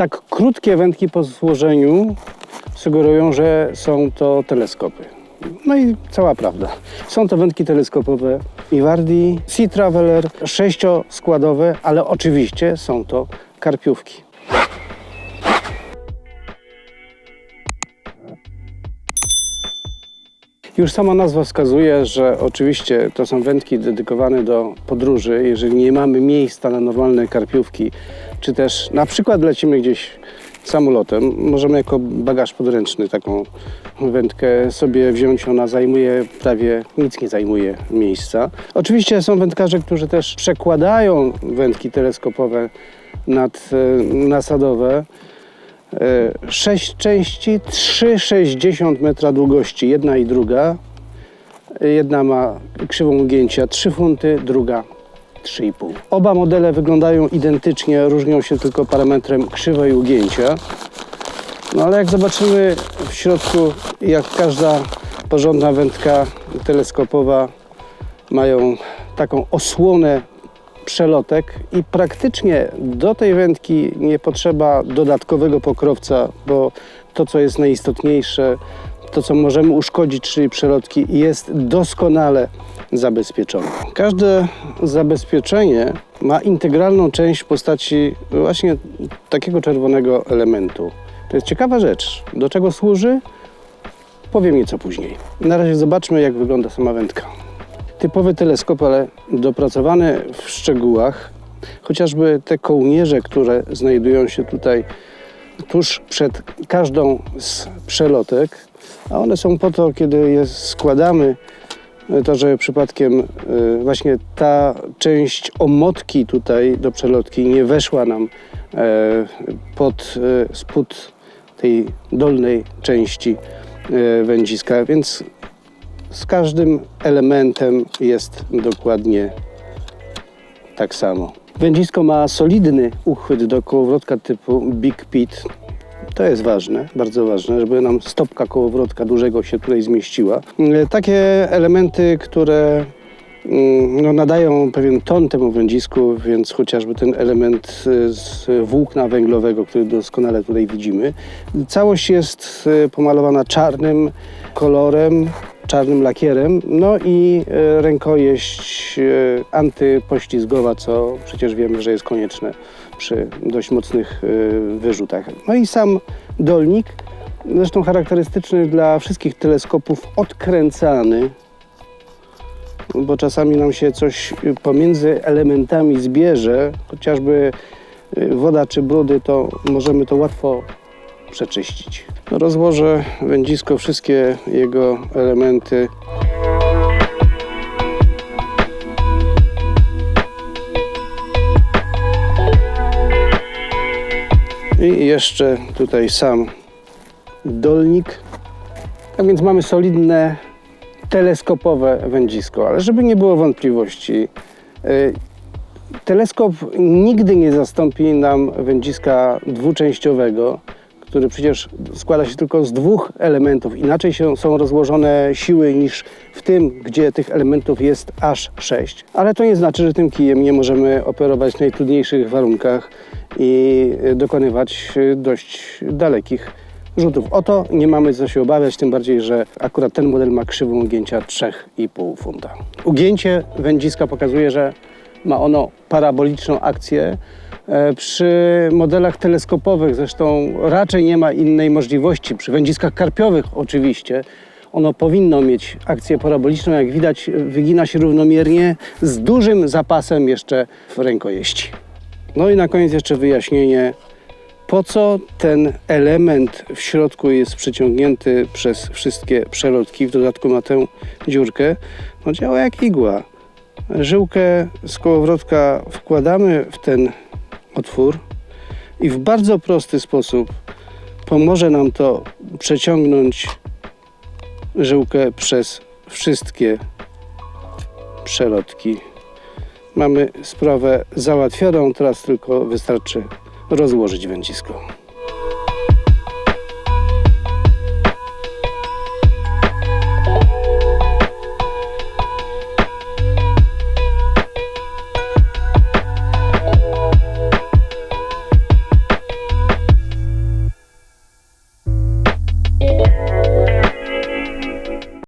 Tak krótkie wędki po złożeniu sugerują, że są to teleskopy. No i cała prawda. Są to wędki teleskopowe Iwardi Sea Traveler, sześcioskładowe, ale oczywiście są to karpiówki. Już sama nazwa wskazuje, że oczywiście to są wędki dedykowane do podróży. Jeżeli nie mamy miejsca na normalne karpiówki, czy też na przykład lecimy gdzieś samolotem, możemy jako bagaż podręczny taką wędkę sobie wziąć. Ona zajmuje prawie nic nie zajmuje miejsca. Oczywiście są wędkarze, którzy też przekładają wędki teleskopowe nad e, nasadowe. E, Sześć części, 3,60 metra długości, jedna i druga. Jedna ma krzywą ugięcia 3 funty, druga 3,5. Oba modele wyglądają identycznie, różnią się tylko parametrem krzywej ugięcia. No ale jak zobaczymy w środku, jak każda porządna wędka teleskopowa mają taką osłonę przelotek i praktycznie do tej wędki nie potrzeba dodatkowego pokrowca, bo to, co jest najistotniejsze, to, co możemy uszkodzić, czyli przelotki, jest doskonale zabezpieczone. Każde zabezpieczenie ma integralną część w postaci właśnie takiego czerwonego elementu. To jest ciekawa rzecz. Do czego służy? Powiem nieco później. Na razie zobaczmy, jak wygląda sama wędka. Typowy teleskop, ale dopracowany w szczegółach. Chociażby te kołnierze, które znajdują się tutaj tuż przed każdą z przelotek, a one są po to, kiedy je składamy, to żeby przypadkiem y, właśnie ta część omotki tutaj do przelotki nie weszła nam e, pod e, spód tej dolnej części e, wędziska, więc z każdym elementem jest dokładnie tak samo. Wędzisko ma solidny uchwyt do kołowrotka typu Big Pit. To jest ważne, bardzo ważne, żeby nam stopka kołowrotka dużego się tutaj zmieściła. Takie elementy, które mm, no, nadają pewien ton temu wędzisku, więc chociażby ten element e, z włókna węglowego, który doskonale tutaj widzimy. Całość jest e, pomalowana czarnym kolorem, czarnym lakierem, no i e, rękojeść e, antypoślizgowa, co przecież wiemy, że jest konieczne przy dość mocnych e, wyrzutach. No i sam dolnik, zresztą charakterystyczny dla wszystkich teleskopów, odkręcany, bo czasami nam się coś pomiędzy elementami zbierze, chociażby woda czy brudy, to możemy to łatwo przeczyścić. Rozłożę wędzisko, wszystkie jego elementy. I jeszcze tutaj sam dolnik. Tak więc mamy solidne teleskopowe wędzisko, ale żeby nie było wątpliwości, y, teleskop nigdy nie zastąpi nam wędziska dwuczęściowego, który przecież składa się tylko z dwóch elementów. Inaczej się, są rozłożone siły niż w tym, gdzie tych elementów jest aż sześć. Ale to nie znaczy, że tym kijem nie możemy operować w najtrudniejszych warunkach i dokonywać dość dalekich rzutów. O to nie mamy co się obawiać, tym bardziej, że akurat ten model ma krzywą ugięcia 3,5 funta. Ugięcie wędziska pokazuje, że ma ono paraboliczną akcję. E, Przy modelach teleskopowych zresztą raczej nie ma innej możliwości. Przy wędziskach karpiowych oczywiście ono powinno mieć akcję paraboliczną. Jak widać wygina się równomiernie z dużym zapasem jeszcze w rękojeści. No i na koniec jeszcze wyjaśnienie po co ten element w środku jest przyciągnięty przez wszystkie przelotki, w dodatku ma tę dziurkę, no działa jak igła. Żyłkę z kołowrotka wkładamy w ten otwór i w bardzo prosty sposób pomoże nam to przeciągnąć żyłkę przez wszystkie przelotki. Mamy sprawę załatwioną, teraz tylko wystarczy rozłożyć wędzisko.